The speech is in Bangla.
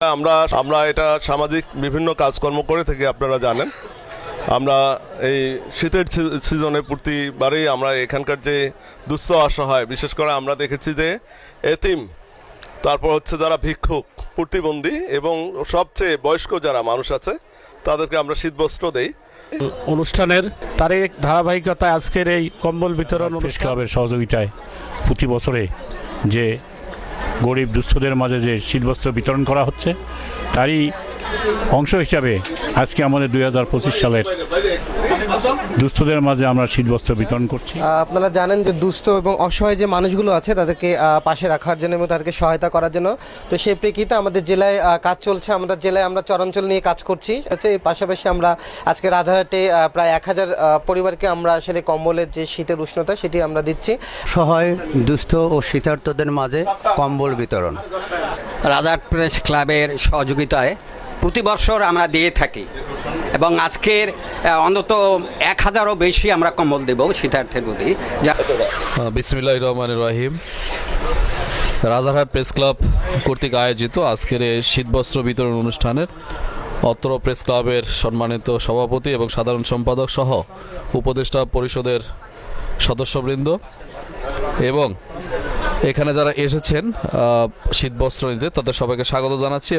আমরা আমরা এটা সামাজিক বিভিন্ন কাজকর্ম করে থেকে আপনারা জানেন। আমরা এই শীতের সিজনে প্রতিবারেই আমরা এখানকার যে দুস্থ অসহায় বিশেষ করে আমরা দেখেছি যে এতিম তারপর হচ্ছে যারা ভিক্ষুক প্রতিবন্ধী এবং সবচেয়ে বয়স্ক যারা মানুষ আছে তাদেরকে আমরা শীতবস্ত্র দেই। অনুষ্ঠানের তারই এক ধারাবাহিকতায় আজকের এই কম্বল বিতরণ প্রেস অনুষ্ঠান। ক্লাবের সহযোগিতায় প্রতি বছরে যে গরিব দুস্থদের মাঝে যে শীতবস্ত্র বিতরণ করা হচ্ছে তারই অংশ হিসাবে আজকে আমাদের দুই হাজার পঁচিশ সালের দুস্থদের মাঝে আমরা শীতবস্ত্র বিতরণ করছি। আপনারা জানেন যে দুস্থ এবং অসহায় যে মানুষগুলো আছে তাদেরকে পাশে রাখার জন্য এবং তাদেরকে সহায়তা করার জন্য। তো সেই প্রেক্ষিতে আমাদের জেলায় কাজ চলছে। আমরা জেলায় আমরা চরাঞ্চল নিয়ে কাজ করছি। হচ্ছে এর পাশাপাশি আমরা আজকে রাজারহাটে প্রায় এক হাজার পরিবারকে আমরা আসলে কম্বলের যে শীতের উষ্ণতা সেটি আমরা দিচ্ছি। সহায় দুস্থ ও শীতার্থদের মাঝে কম্বল বিতরণ। রাজার প্রেস ক্লাবের সহযোগিতায় প্রতি বছর আমরা দিয়ে থাকি। এবং আজকের অন্তত এক হাজারও বেশি আমরা কম্বল দেব শীতার্থের প্রতি। বিসমিল্লাহ রহমান রাহিম। রাজারহাট প্রেস ক্লাব কর্তৃক আয়োজিত আজকের শীতবস্ত্র বিতরণ অনুষ্ঠানের অত্র প্রেস ক্লাবের সম্মানিত সভাপতি এবং সাধারণ সম্পাদক সহ উপদেষ্টা পরিষদের সদস্যবৃন্দ এবং এখানে যারা এসেছেন শীতবস্ত্র নিতে, তাদের সবাইকে স্বাগত জানাচ্ছি